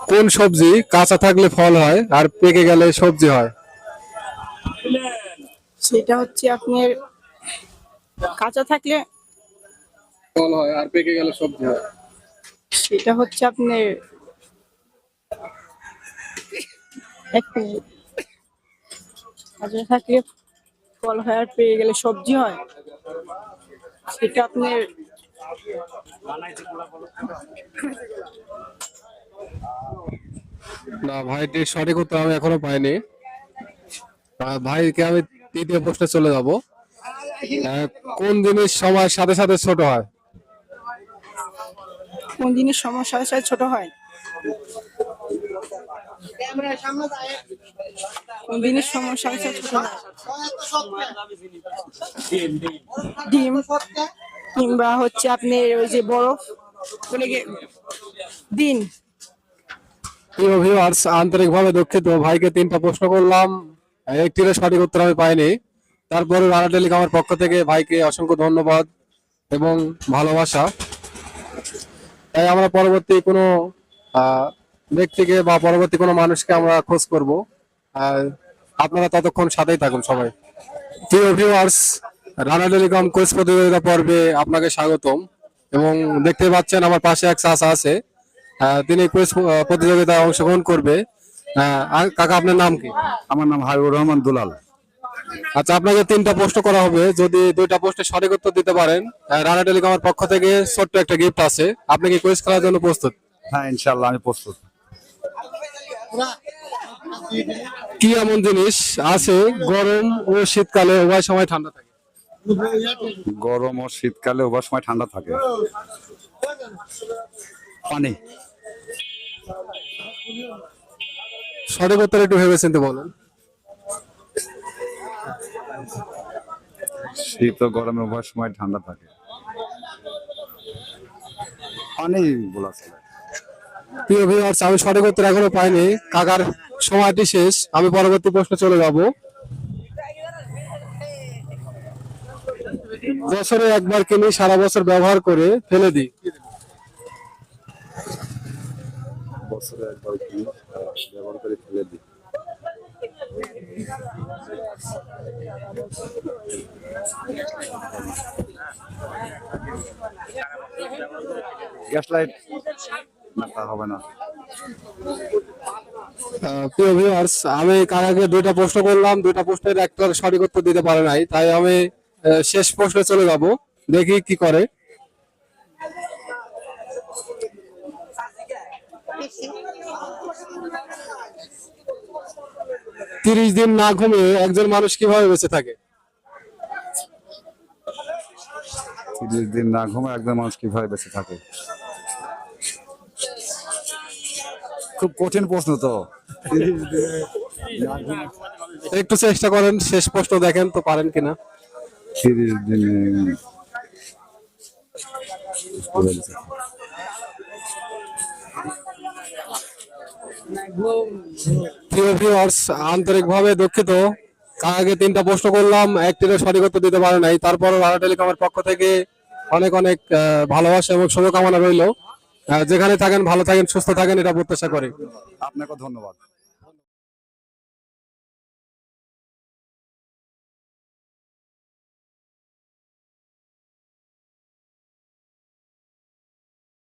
কোন সবজি কাঁচা থাকলে ফল হয় আর পেকে গেলে সবজি হয়? সেটা হচ্ছে আপনার কাঁচা থাকলে ফল হয় আর পেকে গেলে সবজি হয়। সেটা হচ্ছে আপনার কাঁচা থাকলে ফল হয় আর পেয়ে গেলে সবজি হয়। সেটা আপনার না, ভাইটির সঠিক উত্তর আমি এখনও পাইনি। ভাইকে আমি তৃতীয় প্রশ্নে চলে যাব। কোন জিনিস সময়ের সাথে সাথে ছোট হয়? কোন জিনিস সমস্যার সাথে কোন সাথে ছোট হয়? ডিম। কিংবা হচ্ছে আপনার ওই যে বরফ। দিন। প্রিয় ভিউয়ার্স আন্তরিকভাবে দুঃখিত। ভাইকে তিনটা প্রশ্ন করলাম। একটির সঠিক উত্তর আমি পাইনি। তারপরে রানা টেলিকমের পক্ষ থেকে ভাইকে অসংখ্য ধন্যবাদ এবং ভালোবাসা। তাই আমরা পরবর্তী কোনো ব্যক্তিকে বা পরবর্তী কোনো মানুষকে আমরা খোঁজ করব। আপনারা ততক্ষণ সাথেই থাকুন সবাই। প্রিয় ভিউয়ার্স রানা টেলিকম কোচ প্রতিযোগিতা পর্বে আপনাকে স্বাগতম। এবং দেখতে পাচ্ছেন আমার পাশে এক চাচা আছে। তিনি কুইজ প্রতিযোগিতায় অংশগ্রহণ করবে। কাকা আপনার নাম কি? আমার নাম হাবিবুর রহমান দুলাল। আচ্ছা আপনাকে তিনটা প্রশ্ন করা হবে। যদি দুইটা প্রশ্নের সঠিক উত্তর দিতে পারেন রানা টেলিকমের পক্ষ থেকে ছোট্ট একটা গিফট আছে। আপনি কি কুইজ খেলার জন্য প্রস্তুত? হ্যাঁ ইনশাল্লাহ আমি প্রস্তুত। কি এমন জিনিস আছে গরম ও শীতকালে উভয় সময় ঠান্ডা থাকে? গরম ও শীতকালে উভয় সময় ঠান্ডা থাকে। পানি। সঠিক উত্তর একটু ভেবে চিন্তে বলেন। শীত ও গরমে উভয় সময় ঠান্ডা থাকে। পানি বলা চলে। প্রিয় ভিউয়ার্স আমি সঠিক উত্তর এখনও পাইনি। কাকার সময়টি শেষ। আমি পরবর্তী প্রশ্নে চলে যাব। বছরে একবার কিনে সারা বছর ব্যবহার করে ফেলে দিই। বছরে একবার ব্যবহার করে ফেলে দিই? গ্যাস লাইট না হবে না। দুইটা প্রশ্ন করলাম, দুইটা প্রশ্নের একটা সঠিক উত্তর দিতে পারে নাই, তাই আমি শেষ প্রশ্নে চলে যাব, দেখি কি করে। তিরিশ দিন না ঘুমিয়ে একজন মানুষ কীভাবে বেঁচে থাকে? তিরিশ দিন না ঘুমে একজন মানুষ কীভাবে বেঁচে থাকে? খুব কঠিন প্রশ্ন তো। একটু চেষ্টা করেন শেষ প্রশ্ন দেখেন তো পারেন কিনা। তিরিশ দিনে আন্তরিকভাবে দুঃখিত। তার আগে তিনটা প্রশ্ন করলাম একটিরও সঠিক উত্তর দিতে পারে নাই তারপর রানা টেলিকমের পক্ষ থেকে অনেক অনেক ভালোবাসা এবং শুভকামনা রইল। যেখানে থাকেন, ভালো থাকেন, সুস্থ থাকেন, এটা প্রত্যাশা করি। আপনাকে ধন্যবাদ।